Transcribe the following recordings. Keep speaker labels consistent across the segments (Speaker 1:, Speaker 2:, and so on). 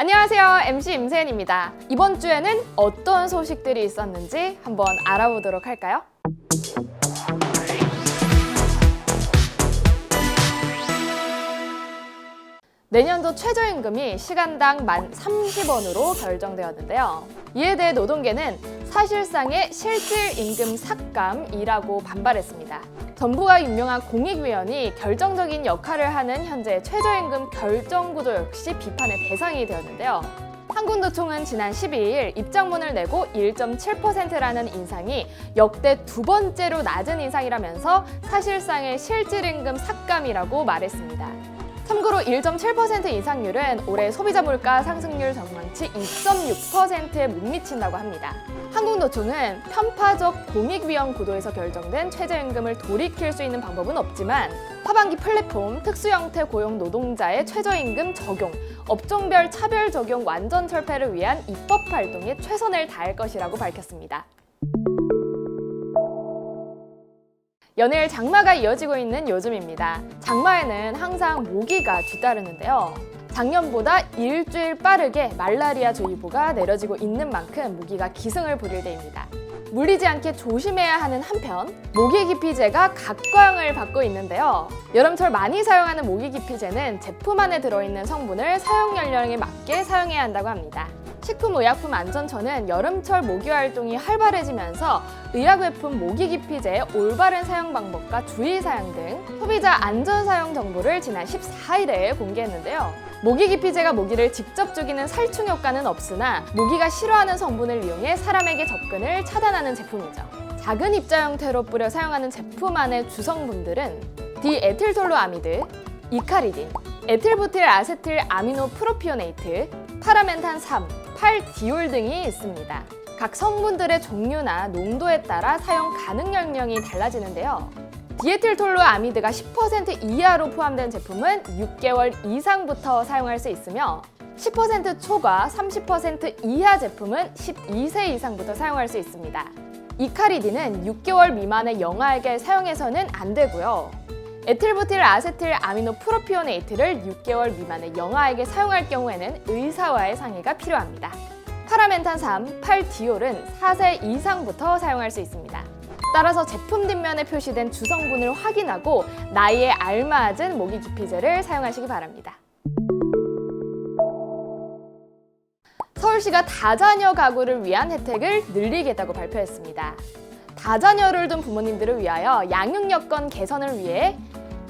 Speaker 1: 안녕하세요. MC 임세은입니다. 이번 주에는 어떤 소식들이 있었는지 한번 알아보도록 할까요? 내년도 최저임금이 시간당 만 30원으로 결정되었는데요. 이에 대해 노동계는 사실상의 실질 임금 삭감이라고 반발했습니다. 정부가 임명한 공익위원이 결정적인 역할을 하는 현재 최저임금 결정 구조 역시 비판의 대상이 되었는데요. 한국노총은 지난 12일 입장문을 내고 1.7%라는 인상이 역대 두 번째로 낮은 인상이라면서 사실상의 실질임금 삭감이라고 말했습니다. 참고로 1.7% 인상률은 올해 소비자 물가 상승률 전망치 2.6%에 못 미친다고 합니다. 한국노총은 편파적 공익위험 구도에서 결정된 최저임금을 돌이킬 수 있는 방법은 없지만 하반기 플랫폼 특수 형태 고용 노동자의 최저임금 적용, 업종별 차별 적용 완전 철폐를 위한 입법 활동에 최선을 다할 것이라고 밝혔습니다. 연일 장마가 이어지고 있는 요즘입니다. 장마에는 항상 모기가 뒤따르는데요. 작년보다 일주일 빠르게 말라리아 조이보가 내려지고 있는 만큼 모기가 기승을 부릴 때입니다. 물리지 않게 조심해야 하는 한편 모기 기피제가 각광을 받고 있는데요. 여름철 많이 사용하는 모기 기피제는 제품 안에 들어있는 성분을 사용 연령에 맞게 사용해야 한다고 합니다. 식품의약품안전처는 여름철 모기 활동이 활발해지면서 의약외품 모기 기피제의 올바른 사용 방법과 주의 사항 등 소비자 안전 사용 정보를 지난 14일에 공개했는데요. 모기 기피제가 모기를 직접 죽이는 살충 효과는 없으나 모기가 싫어하는 성분을 이용해 사람에게 접근을 차단하는 제품이죠. 작은 입자 형태로 뿌려 사용하는 제품 안의 주성분들은 디에틸톨로아미드, 이카리딘, 에틸부틸 아세틸 아미노 프로피오네이트, 파라멘탄 3, 8디올 등이 있습니다. 각 성분들의 종류나 농도에 따라 사용 가능 연령이 달라지는데요. 디에틸톨로 아미드가 10% 이하로 포함된 제품은 6개월 이상부터 사용할 수 있으며 10% 초과 30% 이하 제품은 12세 이상부터 사용할 수 있습니다. 이카리딘은 6개월 미만의 영아에게 사용해서는 안 되고요. 에틸부틸 아세틸 아미노 프로피오네이트를 6개월 미만의 영아에게 사용할 경우에는 의사와의 상의가 필요합니다. 파라멘탄 3, 8디올은 4세 이상부터 사용할 수 있습니다. 따라서 제품 뒷면에 표시된 주성분을 확인하고 나이에 알맞은 모기 기피제를 사용하시기 바랍니다. 서울시가 다자녀 가구를 위한 혜택을 늘리겠다고 발표했습니다. 다자녀를 둔 부모님들을 위하여 양육 여건 개선을 위해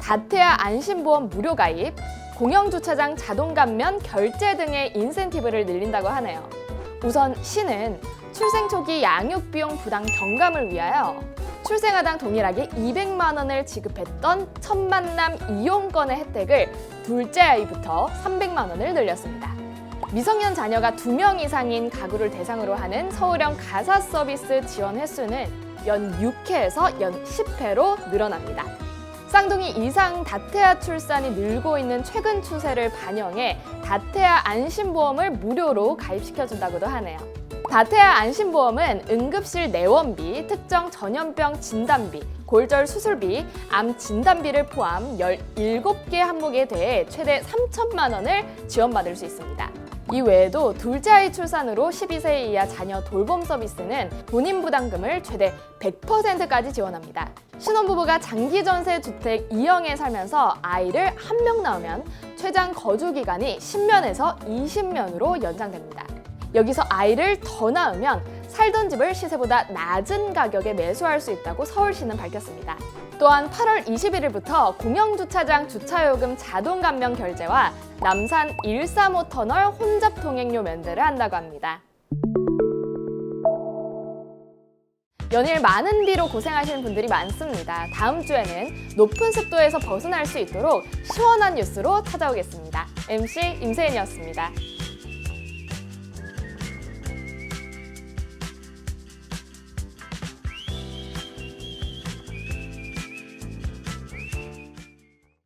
Speaker 1: 다태아 안심보험 무료 가입, 공영주차장 자동 감면 결제 등의 인센티브를 늘린다고 하네요. 우선 시는 출생 초기 양육 비용 부담 경감을 위하여 출생아당 동일하게 200만 원을 지급했던 첫 만남 이용권의 혜택을 둘째 아이부터 300만 원을 늘렸습니다. 미성년 자녀가 두명 이상인 가구를 대상으로 하는 서울형 가사 서비스 지원 횟수는 연 6회에서 연 10회로 늘어납니다. 쌍둥이 이상 다태아 출산이 늘고 있는 최근 추세를 반영해 다태아 안심보험을 무료로 가입시켜준다고도 하네요. 다태아 안심보험은 응급실 내원비, 특정 전염병 진단비, 골절 수술비, 암 진단비를 포함 17개 항목에 대해 최대 3천만 원을 지원받을 수 있습니다. 이 외에도 둘째 아이 출산으로 12세 이하 자녀 돌봄 서비스는 본인 부담금을 최대 100%까지 지원합니다. 신혼부부가 장기 전세 주택 2형에 살면서 아이를 한 명 낳으면 최장 거주 기간이 10년에서 20년으로 연장됩니다. 여기서 아이를 더 낳으면 살던 집을 시세보다 낮은 가격에 매수할 수 있다고 서울시는 밝혔습니다. 또한 8월 21일부터 공영주차장 주차요금 자동 감면 결제와 남산 135 터널 혼잡 통행료 면제를 한다고 합니다. 연일 많은 비로 고생하시는 분들이 많습니다. 다음 주에는 높은 습도에서 벗어날 수 있도록 시원한 뉴스로 찾아오겠습니다. MC 임세인이었습니다.